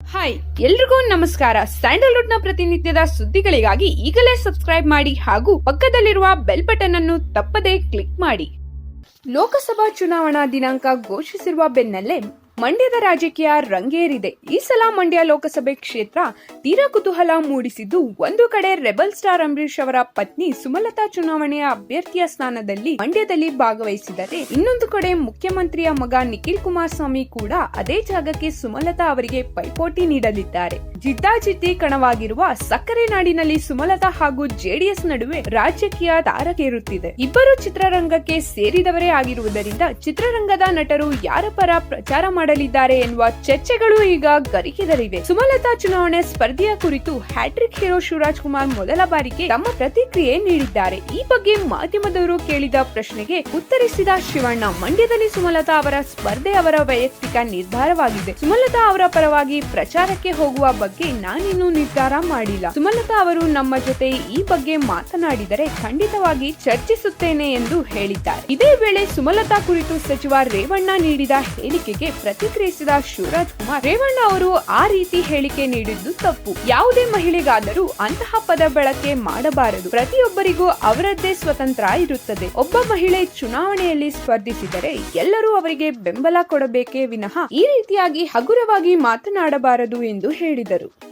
Hi ಎಲ್ರಿಗೂ ನಮಸ್ಕಾರ. ಸ್ಯಾಂಡಲ್ವುಡ್ನ ಪ್ರತಿನಿತ್ಯದ ಸುದ್ದಿಗಳಿಗಾಗಿ ಈಗಲೇ ಸಬ್ಸ್ಕ್ರೈಬ್ ಮಾಡಿ ಹಾಗೂ ಪಕ್ಕದಲ್ಲಿರುವ ಬೆಲ್ ಬಟನ್ ಅನ್ನು ತಪ್ಪದೇ ಕ್ಲಿಕ್ ಮಾಡಿ. ಲೋಕಸಭಾ ಚುನಾವಣಾ ದಿನಾಂಕ ಘೋಷಿಸಿರುವ ಬೆನ್ನಲ್ಲೇ ಮಂಡ್ಯದ ರಾಜಕೀಯ ರಂಗೇರಿದೆ. ಈ ಸಲ ಮಂಡ್ಯ ಲೋಕಸಭೆ ಕ್ಷೇತ್ರ ತೀರಾ ಕುತೂಹಲ ಮೂಡಿಸಿದ್ದು, ಒಂದು ಕಡೆ ರೆಬಲ್ ಸ್ಟಾರ್ ಅಂಬರೀಶ್ ಅವರ ಪತ್ನಿ ಸುಮಲತಾ ಚುನಾವಣೆಯ ಅಭ್ಯರ್ಥಿಯ ಸ್ಥಾನದಲ್ಲಿ ಮಂಡ್ಯದಲ್ಲಿ ಭಾಗವಹಿಸಿದರೆ, ಇನ್ನೊಂದು ಕಡೆ ಮುಖ್ಯಮಂತ್ರಿಯ ಮಗ ನಿಖಿಲ್ ಕುಮಾರಸ್ವಾಮಿ ಕೂಡ ಅದೇ ಜಾಗಕ್ಕೆ ಸುಮಲತಾ ಅವರಿಗೆ ಪೈಪೋಟಿ ನೀಡಲಿದ್ದಾರೆ. ಜಿದ್ದಾಜಿದ್ದಿ ಕಣವಾಗಿರುವ ಸಕ್ಕರೆ ನಾಡಿನಲ್ಲಿ ಸುಮಲತಾ ಹಾಗೂ ಜೆಡಿಎಸ್ ನಡುವೆ ರಾಜಕೀಯ ತಾರಕೇರುತ್ತಿದೆ ಇಬ್ಬರು ಚಿತ್ರರಂಗಕ್ಕೆ ಸೇರಿದವರೇ ಆಗಿರುವುದರಿಂದ ಚಿತ್ರರಂಗದ ನಟರು ಯಾರ ಪರ ಪ್ರಚಾರ ಮಾಡಲಿದ್ದಾರೆ ಎನ್ನುವ ಚರ್ಚೆಗಳು ಈಗ ಗರಿಕೆದರಿವೆ. ಸುಮಲತಾ ಚುನಾವಣೆ ಸ್ಪರ್ಧೆಯ ಕುರಿತು ಹ್ಯಾಟ್ರಿಕ್ ಹೀರೋ ಶಿವರಾಜ್ ಕುಮಾರ್ ಮೊದಲ ಬಾರಿಗೆ ತಮ್ಮ ಪ್ರತಿಕ್ರಿಯೆ ನೀಡಿದ್ದಾರೆ. ಈ ಬಗ್ಗೆ ಮಾಧ್ಯಮದವರು ಕೇಳಿದ ಪ್ರಶ್ನೆಗೆ ಉತ್ತರಿಸಿದ ಶಿವಣ್ಣ, ಮಂಡ್ಯದಲ್ಲಿ ಸುಮಲತಾ ಅವರ ಸ್ಪರ್ಧೆ ಅವರ ವೈಯಕ್ತಿಕ ನಿರ್ಧಾರವಾಗಿದೆ. ಸುಮಲತಾ ಅವರ ಪರವಾಗಿ ಪ್ರಚಾರಕ್ಕೆ ಹೋಗುವ ಬಗ್ಗೆ ನಾನಿನ್ನೂ ನಿರ್ಧಾರ ಮಾಡಿಲ್ಲ. ಸುಮಲತಾ ಅವರು ನಮ್ಮ ಜೊತೆ ಈ ಬಗ್ಗೆ ಮಾತನಾಡಿದರೆ ಖಂಡಿತವಾಗಿ ಚರ್ಚಿಸುತ್ತೇನೆ ಎಂದು ಹೇಳಿದ್ದಾರೆ. ಇದೇ ವೇಳೆ ಸುಮಲತಾ ಕುರಿತು ಸಚಿವ ರೇವಣ್ಣ ನೀಡಿದ ಹೇಳಿಕೆಗೆ ಪ್ರತಿಕ್ರಿಯಿಸಿದ ಶಿವರಾಜ್ ಕುಮಾರ್ ರೇವಣ್ಣ ಅವರು ಆ ರೀತಿ ಹೇಳಿಕೆ ನೀಡಿದ್ದು ತಪ್ಪು. ಯಾವುದೇ ಮಹಿಳೆಗಾದರೂ ಅಂತಹ ಪದ ಬಳಕೆ ಮಾಡಬಾರದು. ಪ್ರತಿಯೊಬ್ಬರಿಗೂ ಅವರದ್ದೇ ಸ್ವತಂತ್ರ ಇರುತ್ತದೆ. ಒಬ್ಬ ಮಹಿಳೆ ಚುನಾವಣೆಯಲ್ಲಿ ಸ್ಪರ್ಧಿಸಿದರೆ ಎಲ್ಲರೂ ಅವರಿಗೆ ಬೆಂಬಲ ಕೊಡಬೇಕೇ ವಿನಃ ಈ ರೀತಿಯಾಗಿ ಹಗುರವಾಗಿ ಮಾತನಾಡಬಾರದು ಎಂದು ಹೇಳಿದರು.